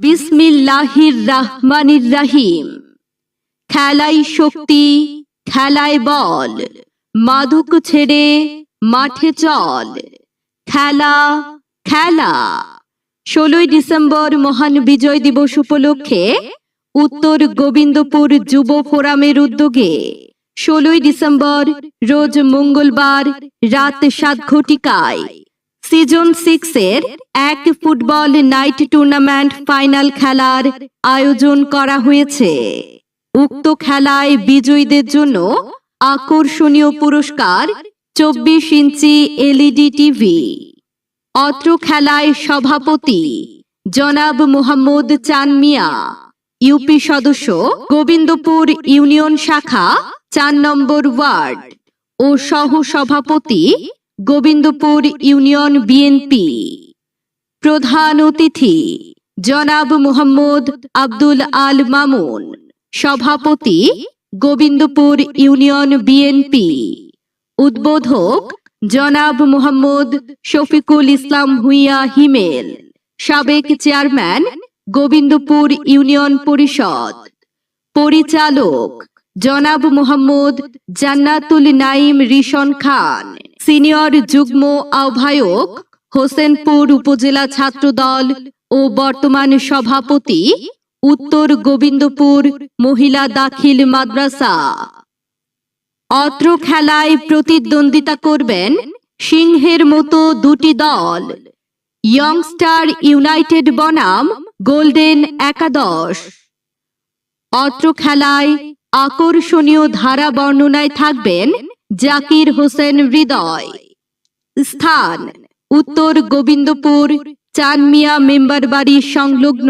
বিসমিল্লাহির রাহমানির রাহিম। খেলাই শক্তি, খেলায় বল, মাদক ছেড়ে মাঠে চল। খেলা খেলা। ষোলোই ডিসেম্বর মহান বিজয় দিবস উপলক্ষে উত্তর গোবিন্দপুর যুব ফোরামের উদ্যোগে ষোলোই ডিসেম্বর, রোজ মঙ্গলবার রাত সাত ঘটিকায় সিজন সিক্স এর এক ফুটবল নাইট টুর্নামেন্ট ফাইনাল খেলার আয়োজন করা হয়েছে। উক্ত খেলায় বিজয়ীদের জন্য আকর্ষণীয় পুরস্কার চব্বিশ ইঞ্চি এলইডি টিভি। অত্র খেলায় সভাপতি জনাব মোহাম্মদ চান মিয়া, ইউপি সদস্য গোবিন্দপুর ইউনিয়ন শাখা চার নম্বর ওয়ার্ড ও সহ সভাপতি গোবিন্দপুর ইউনিয়ন বিএনপি। প্রধান অতিথি, জনাব মোহাম্মদ আব্দুল আল মামুন। সভাপতি, গোবিন্দপুর ইউনিয়ন বিএনপি। উদ্বোধক, জনাব মোহাম্মদ শফিকুল ইসলাম ভুইয়া হিমেল। সাবেক চেয়ারম্যান, গোবিন্দপুর ইউনিয়ন পরিষদ। পরিচালক, জনাব মোহাম্মদ জান্নাতুল নাইম রিশন খান। সিনিয়র যুগ্ম আহ্বায়ক, হোসেনপুর উপজেলা ছাত্রদল ও বর্তমান সভাপতি, উত্তর গোবিন্দপুর মহিলা দাখিল মাদ্রাসা। অত্র খেলায় প্রতিদ্বন্দ্বিতা করবেন সিংহের মতো দুটি দল। ইয়ংস্টার ইউনাইটেড বনাম গোল্ডেন একাদশ। অত্র খেলায় আকর্ষণীয় ধারা বর্ণনায় থাকবেন জাকির হোসেন হৃদয়। স্থান উত্তর গোবিন্দপুর চানমিয়া মেম্বার বাড়ি সংলগ্ন।